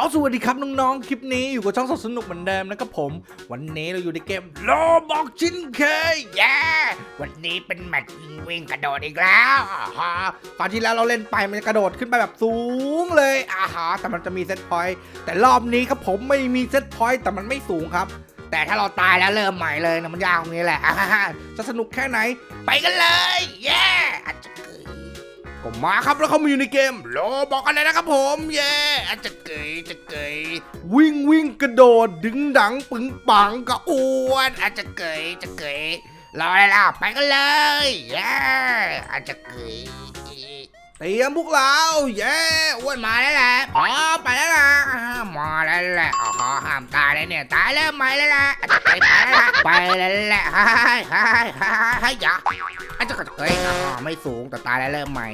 อสวัสดีครับน้องๆ คลิปนี้อยู่กับช่องสดสนุกเหมือนเดิมนะครับผม วันนี้เราอยู่ในเกมโลบอกชินเคยเย้วันนี้เป็นแมตช์ยิงวิ่งกระโดดอีกแล้วฮะตอนที่แล้วเราเล่นไปมันกระโดดขึ้นไปแบบสูงเลยอาฮะแต่มันจะมีเซตพอยต์แต่รอบนี้ครับผมไม่มีเซตพอยต์แต่มันไม่สูงครับ แต่ถ้าเราตายแล้วเริ่มใหม่เลยนะมันยากตรงนี้แหละจะสนุกแค่ไหน ไปกันเลยเย้อาจจะเก็มาครับแล้วเขามาอยู่ในเกมโลบอกกันเลยนะครับผมเย่อจะเกยจะเกยวิ่งวิ่งกระโดดดึงดังปึงปังก็อ้วนอาจจะเกยจะเกยรออะไรล่ะไปกันเลยเย่อาจจะเกย เตรียมพวกเรา เย้อ้วนมาแล้วแหละพอไปแล้วล่ะอ่ามาแล้วแหละอ๋อห้ามตายเลยเนี่ย ตายแล้วไหมแล้วแหละอาจจะไปแล้วล่ะไปแล้วแหละฮ่าฮ่าฮ่าฮ่าอย่าอาจจะเฮ้ยอ่าไม่สูงแต่ตายแล้วเริ่มใหม่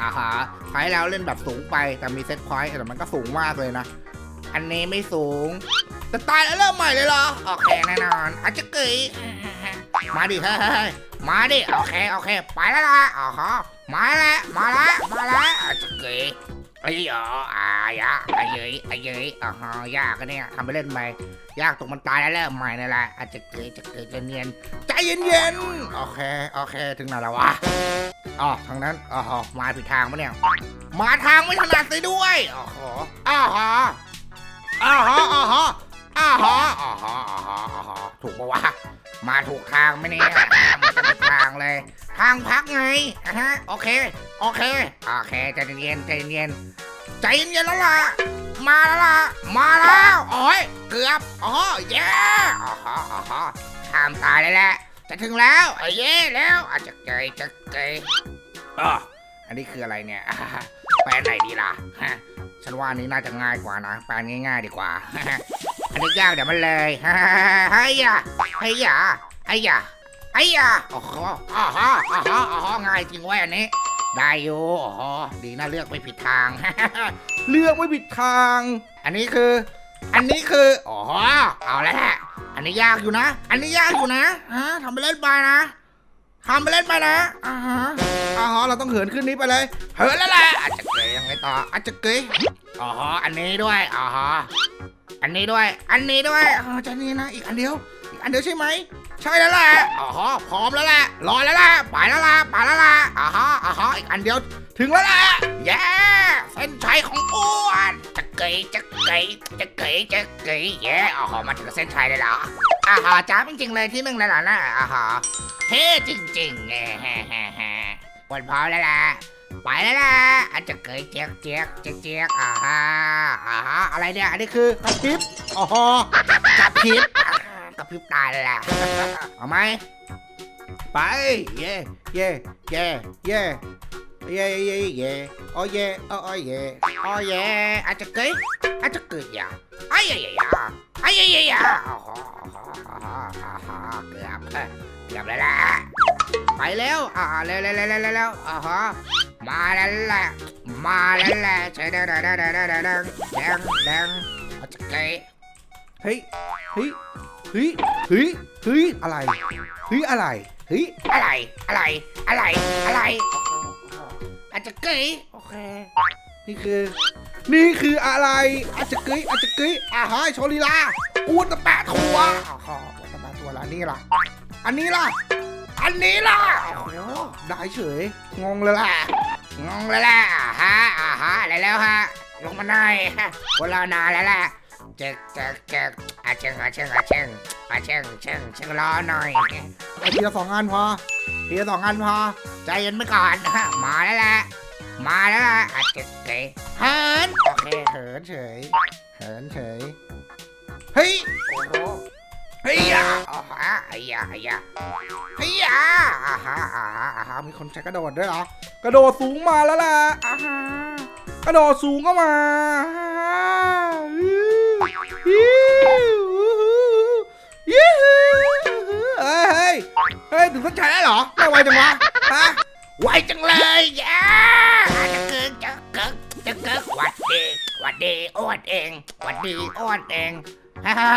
อ่าฮะไฟล์เราเล่นแบบสูงไปแต่มีเซตพอยต์แต่มันก็สูงมากเลยนะ อันนี้ไม่สูงแต่ตายแล้วเริ่มใหม่เลยเหรอโอเคแน่นอนอาจจะเกยมาดิเฮ้ยมาดิโอเคโอเค ไปแล้วล่ะอ๋อ มาแล้วมาแล้วมาแล้วอาจจะเกยไอ้ยออายะไอ้เยยไอ้เยยอ่าฮะยากกันเนี่ยทำไปเล่นไปยากตรงมันตายแล้วเริ่มใหม่นี่แหละอาจจะเกยจะเกยจะเนียนใจเย็นๆโอเคโอเคถึงไหนแล้ววะอ๋อทางนั้นอ๋อมาผิดทางปะเนี่ยมาทางไม่ถนัดเลยด้วยอ๋อฮะอ้าวฮะอ้าวฮะอ้าวฮะอ้าวฮะอ้าวฮะอ้าวฮะอ้าวฮะถูกปะวะมาถูกทางไหมเนี่ย ทางเลย ทางพักไงอะฮะโอเค โอเค โอเคใจเย็นๆใจเย็นๆใจเย็นๆแล้วล่ะ มาแล้วล่ะ มาแล้วโอ้ยเกือบอ๋อเย้อ๋อฮะอ๋อฮะห้ามตายเลยแหละจะถึงแล้วเอ้ยเย่แล้วอาจจะเกยจะเกยอ๋ออันนี้คืออะไรเนี่ยอ่าแปลไหนดีล่ะฮะฉันว่าอันนี้น่าจะง่ายกว่านะแปลง่ายๆดีกว่าอันนี้ยากเดี๋ยวมันเลยฮ่าเฮ้ยยะเฮ้ยยะเฮ้ยยะ เฮ้ยยะโอ้โหอ๋อฮะอ๋อฮะอ๋อฮะง่ายจริงเว้ยอันนี้ ได้อยู่โอ้โหดีนะเลือกไม่ผิดทาง เลือกไม่ผิดทาง อันนี้คือ อันนี้คืออ๋อเอาแล้วแหละอันนี้ยากอยู่นะ อันนี้ยากอยู่นะฮะทำไปเล่นไปนะทำไปเล่นไปนะอ่าฮะอ่าฮะเราต้องเหินขึ้นนี้ไปเลยเฮ้ยแล้วแหละอาจจะเกยยังไงต่ออาจจะเกยอ๋ออันนี้ด้วยอ๋ออันนี้ด้วย อันนี้ด้วยอ๋อจะนี่นะ อีกอันเดียว อีกอันเดียวใช่ไหม ใช่แล้วแหละอ๋อพร้อมแล้วแหละรอแล้วแหละไปแล้วล่ะไปแล้วล่ะอ๋ออ๋ออีกอันเดียวถึงแล้วแหละเย้เส้นชัยของอ้วนจะเกยจะเกยจะเกยจะเกยเย้อ๋อมาถึงเส้นชัยเลยเหรออ่าฮะจ้าจริงๆเลยที่หนึ่งเลยเหรอนะอ่าฮะเท่จริงๆแฮ่แฮ่แฮ่วันพร้อมแล้วล่ะไปแล้วล่ะอาจจะเกยเจี๊ยกเจี๊ยกเจี๊ยกเจี๊ยกอ่าฮะอ่าฮะอะไรเนี่ย อันนี้คือกระพริบอ๋อกระพริบ กระพริบตาเล่ะ เอาไหม ไป เย่เย่เย่เย่เย่เย่เย่เอ้เย่โอ้เอ้เย่โอ้เย่อาจจะเยอาจจเกิดยาไอ้ยยยาไอ้ยยเกือบเกือบแล้วล่ะไปแล้วอ่าเร็วเร็วเร็วเอ่าฮะมาแล้วแหละมาแล้วแหละเยเด้งเด้งเด้งเด้งเด้งเด้งเด้งยเฮ้ยเฮ้ย เฮ้ยเฮ้ยเฮ้ยอะไรเฮ้ยอะไรเฮ้ยอะไร อะไร อะไร อะไร อาจจะเกยโอเค นี่คือ นี่คืออะไร อาจจะกึยอาจจะกึยอาหายโชลีลาอูตะแปะทัวอ๋อขอวัตบาตัวละนี่ล่ะ อันนี้ล่ะ อันนี้ล่ะโอ้โหได้เฉย งงเลยล่ะ งงแล้วแหละอ่าฮะอ่าฮะอะไรแล้วฮะ ลงมาหน่อยฮะคนเรานานแล้วแหละ เจ๊กเจ๊กเจ๊กอาเชิงอาเชิงอาเชิงอาเชิงเชิงเชิงรอหน่อยไอทีละสองงานพอทีละสองงานพอ ใจเย็นไปก่อนฮะมาแล้วแหละมาแล้วล่ะอาจจะเกยเฮิร์นโอเคเหินเฉยเหินเฉยเฮ้ยโอ้โหเฮียอ่าฮะเฮียเฮียเฮียอ่าฮะอ่าฮะอ่าฮะมีคนใช้กระโดดด้วยเหรอกระโดดสูงมาแล้วล่ะอ่าฮะกระโดดสูงก็มา ยูฮูเฮ้ยเฮ้ยเฮ้ยถึงเส้นชัยแล้วเหรอไม่ไวจังวะฮะไวจังเลยย่าจะเกิกจะเกิกจะเกิกหวัดดีหวัดดีอ้วนเองหวัดดีอ้วนเองฮ่าฮ่า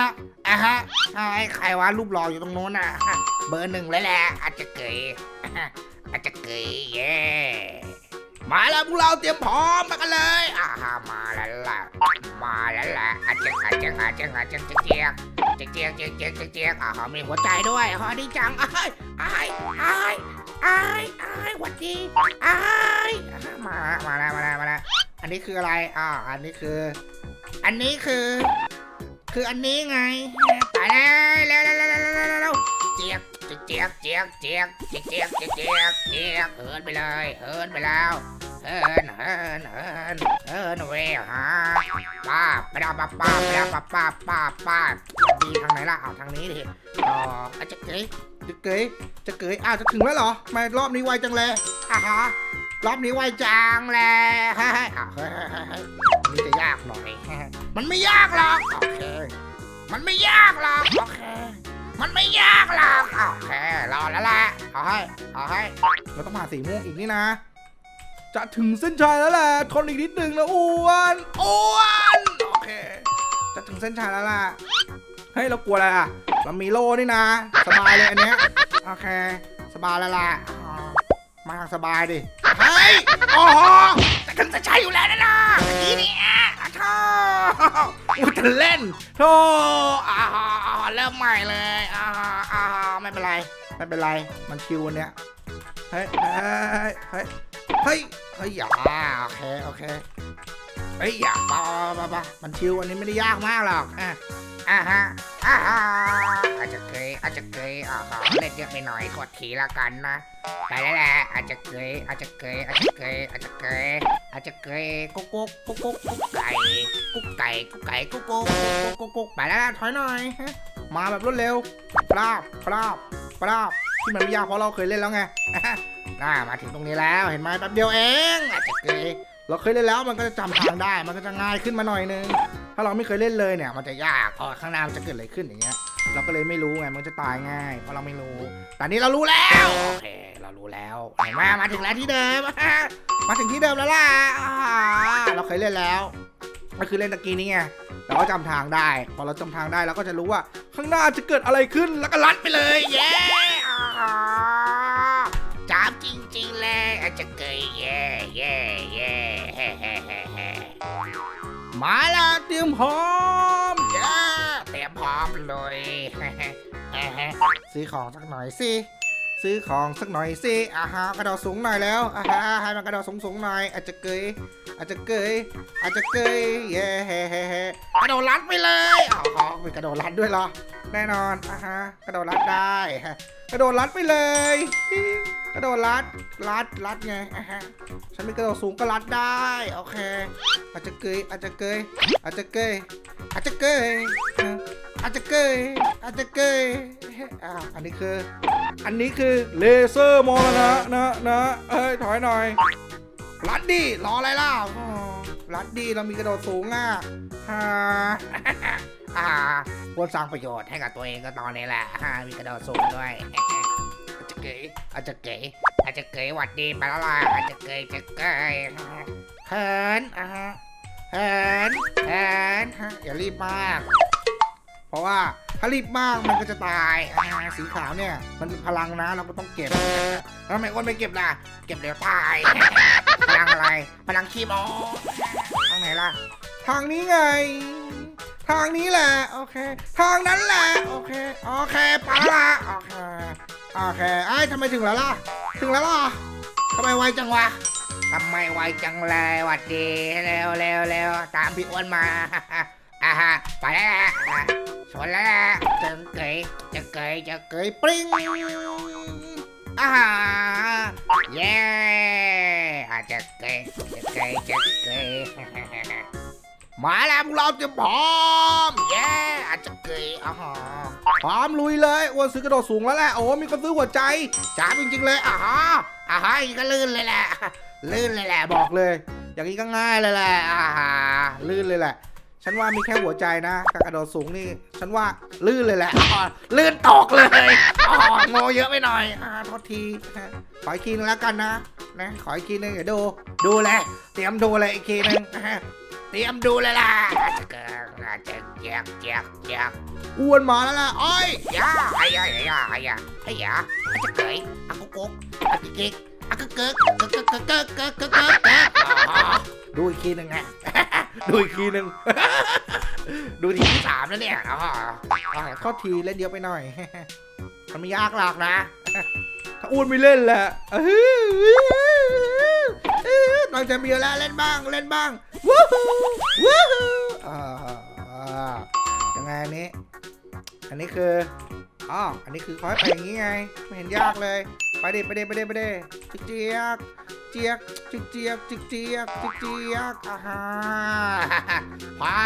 อ่าฮะไอ้ใครวะรูปหล่ออยู่ตรงโน้นน่ะ เบอร์หนึ่งเลยแหละอาจจะเกยอาจจะเกยเย่ มาแล้วพวกเราเตรียมพร้อมมากันเลยอ่าฮะมาแล้วล่ะมาแล้วล่ะอาเจงอาเจงอาเจงอาเจงเจียกเจียกเจียกเจียกเจียกเจียกเจียกอ่าฮะมีหัวใจด้วยฮะดีจังไอ้ายอ้ายอ้ายอ้ายอ้หวัดดีไอ้มามาแล้วมาแล้วมาแล้วอันนี้คืออะไรอ่าอันนี้คือ อันนี้คือ คืออันนี้ไงไปแล้วเร็วเร็วเร็วเร็วเจียกเจียกเจียกเจียกเจียกเจียกเจียกเจียกเจียกเหินไปเลยเหินไปแล้ว เหินเหินเหินเหินเวหาป้าปดาป้าป้าปดาป้าป้าป้าป้าดีทางไหนล่ะเอาทางนี้ดิต่ออาจจะเกยจะเกยจะเกยอ้าวจะถึงแล้วเหรอทำไมรอบนี้ไวจังเลยอะฮะรอบนี้ไวจังเลยเฮ้ยอะเฮ้ยเฮ้ยเฮ้ยเฮ้ยอันนี่จะยากหน่อยมันไม่ยากหรอกโอเคมันไม่ยากหรอกโอเคมันไม่ยากหรอกโอเครอแล้วแหละเอาให้เอาให้เราต้องผ่านสีม่วงอีกนี่นะ จะถึงเส้นชัยแล้วแหละทนอีกนิดนึงนะอ้วนอ้วนโอเค จะถึงเส้นชัยแล้วล่ะเฮ้ยเรากลัวอะไรอะเรามีโล่นี่นะ สบายเลยอันเนี้ยโอเค สบายแล้วล่ะมาทางสบายดิเฮ้ยโอ้โหจะถึงจะใช่อยู่แล้วนะนะเมื่อกี้นี่อะอะโธ่อุยจะเล่นโธ่อ่าเริ่มใหม่เลยอ่าอ่าไม่เป็นไรไม่เป็นไรมันชิวอันเนี้ยเฮ้ยเฮ้ยเฮ้ย เฮ้ย เฮ้ยอย่าโอเค โอเค เฮ้ยอย่าปะปะปะมันชิวอันนี้ไม่ได้ยากมากหรอก อะ อ่าฮะ อ่าฮะอาจจะเคยอาจจะเคยอ่าฮะเล่นเยอะไปหน่อยกดทีละกันนะ ไปแล้วแหละอาจจะเคยอาจจะเคยอาจจะเคยอาจจะเคยอาจจะเคยกุ๊กกุ๊กกุ๊กกุ๊กกุ๊กไก่กุ๊กไก่กุ๊กไก่กุ๊กกุ๊กกุ๊กกุ๊กกุ๊กไปแล้วถอยหน่อย มาแบบรวดเร็วปราบปราบปราบที่มันไม่ยากเพราะเราเคยเล่นแล้วไง น่ามาถึงตรงนี้แล้วเห็นไหมแป๊บเดียวเองอาจจะเคยเราเคยเล่นแล้วมันก็จะจำทางได้ มันก็จะง่ายขึ้นมาหน่อยนึง ถ้าเราไม่เคยเล่นเลยเนี่ย มันจะยากอ๋อข้างหน้ามันจะเกิดอะไรขึ้นอย่างเงี้ย เราก็เลยไม่รู้ไง มันจะตายง่าย เพราะเราไม่รู้ แต่นี้เรารู้แล้ว โอเค เรารู้แล้วเห็นไหมมาถึงแล้วที่เดิม มาถึงที่เดิมแล้วล่ะ เราเคยเล่นแล้ว ก็คือเล่นตะกี้นี้ไง เราก็จำทางได้ พอเราจำทางได้เราก็จะรู้ว่าข้างหน้าจะเกิดอะไรขึ้น แล้วก็ลัดไปเลย เย้ มาละเตรียมพร้อมเย้เตรียมพร้อมเลยเฮ้เฮ้เฮ้เฮ้ซื้อของสักหน่อยสิ ซื้อของสักหน่อยสิอาฮะกระโดดสูงหน่อยแล้วอาฮะให้มันกระโดดสูงสูงหน่อย อาจจะเกย อาจจะเกย อาจจะเกยเย้เฮ้เฮ้เฮ้กระโดดลัดไปเลยอ๋อมีกระโดดรัดด้วยเหรอ แน่นอนอาฮะกระโดดรัดได้กระโดดรัดไปเลย กระโดดรัดรัดรัดไงอ่าฮะ ฉันมีกระโดดสูงก็รัดได้ โอเค อาจจะเกย อาจจะเกย อาจจะเกย อาจจะเกย อาจจะเกยอาจจะเกยอ่าอันนี้คือ อันนี้คือเลเซอร์มอลนะนะนะเอ้ยถอยหน่อยรัดดิรออะไรล่ะรัดดิเรามีกระโดดสูงอะฮ่าอ่าควรสร้างประโยชน์ให้กับตัวเองก็ตอนนี้แหละอ่ามีกระโดดสูงด้วยอาจจะเกยอาจจะเกยอาจจะเกยหวัดดีไปแล้วล่ะอาจจะเกยจะเกยเหินอะฮะเหินเหินอย่ารีบมาก เพราะว่าถ้ารีบมากมันก็จะตายอ่าสีขาวเนี่ยมันมีพลังนะเราก็ต้องเก็บแล้วทำไมอ้วนไม่เก็บล่ะ เก็บเดี๋ยวตาย พลังอะไร พลังขี้โมทางไหนล่ะ ทางนี้ไง ทางนี้แหละโอเค ทางนั้นแหละโอเคโอเคไปละโอเคโอเคไอ้ยทำไมถึงแล้วล่ะ ถึงแล้วล่ะทำไมไวจังวะทำไมไวจังเลยหวัดดีเร็วเร็วเร็วตามพี่อ้วนมา อ่าฮะไปแล้วล่ะชนแล้วล่ะจะเกยจะเกยจะเกยปริ้งอ่าฮะเย้อาจจะเกยจะเกยจะเกยมาแล้วพวกเราเตรียมพร้อม เย้อาจจะเกยอ่าฮะพร้อมลุยเลยอ้วนซื้อกระโดดสูงแล้วแหละโอ้มีคนซื้อหัวใจจ้าจริงๆเลยอ่าฮะอ่าฮะอย่างนี้ก็ลื่นเลยแหละลื่นเลยแหละบอกเลย อย่างนี้ก็ง่ายเลยแหละอ่าฮะลื่นเลยแหละ ฉันว่ามีแค่หัวใจนะการกระโดดสูงนี่ ฉันว่าลื่นเลยแหละอ๋อลื่นตกเลยอ่อโงเยอะไปหน่อยอ่าโทษทีขออีกทีนึงแล้วกันนะนะขออีกทีนึงเดี๋ยวดู ดูเลยเตรียมดูเลยอีกทีนึงเตรียมดูเลยล่ะเกิดอาจจะเกียกเกียกเกียกอ้วนมาแล้วล่ะอ้อยย่าไอ้ย่าไอ้ย่าไอ้ย่าไอ้ย่าอาจจะเกยอากุกกุกอากิกิกอากุกึกิกึกิกึกิกึกิกึกิกึกิกึกกึกดูอีกทีหนึ่งนะ ดูอีกทีหนึ่ง ดูทีที่สามแล้วเนี่ยอ๋ออ่าข้อทีเล่นเยอะไปหน่อย มันไม่ยากหรอกนะ ถ้าอ้วนไม่เล่นแหละอื้อตอนจะมีเวลาเล่นบ้างเล่นบ้างวู้ฮู้วู้ฮู้อ่าอ่ายังไงอันนี้ อันนี้คืออ๋ออันนี้คือเขาให้ไปอย่างนี้ไง ไม่เห็นยากเลย ไปดิไปดิไปดิไปดิจิกเจียก เจี๊ยกจิกเจี๊ยกจิกเจี๊ยกจิกเจี๊ยกอ่าฮะพร้อ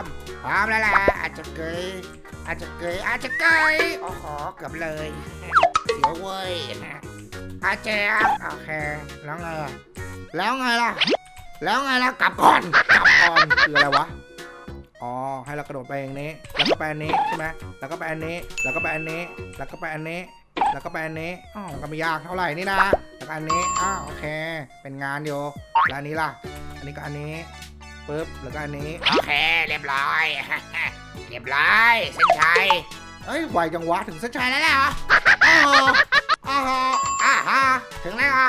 มพร้อมแล้วแหละอาจจะเกยอาจจะเกยอาจจะเกยโอ้โหเกือบเลยเสียวเว้ยอาเจี๊ยบโอเคแล้วไงล่ะแล้วไงล่ะแล้วไงล่ะกลับก่อนกลับก่อนคืออะไรวะอ๋อให้เรากระโดดไปอย่างนี้ แล้วก็ไปอันนี้ใช่ไหมแล้วก็ไปอันนี้ แล้วก็ไปอันนี้ แล้วก็ไปอันนี้ แล้วก็ไปอันนี้อ๋อมันก็ไม่ยากเท่าไหร่นี่นะ อันนี้อ้าวโอเค เป็นงานอยู่แล้วอันนี้ล่ะ อันนี้ก็อันนี้ปึ๊บแล้วก็อันนี้ โอเค เรียบร้อย เรียบร้อยเส้นชัยเอ้ยไวจังวะถึงเส้นชัยแล้วเหรอโอ้โหโอ้โหอ่าฮะถึงแล้วเหรอ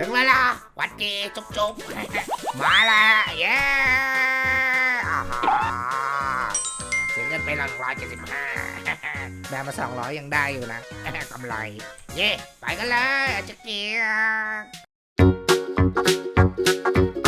ถึงแล้วเหรอหวัดดีจุ๊บจุ๊บมาแล้วเย้อ่าฮะเสียเงินไปหนึ่งร้อยเจ็ดสิบห้า แบมาสองร้อยยังได้อยู่นะ กำไร เย่ไปกันเลยอาจจะเกียร์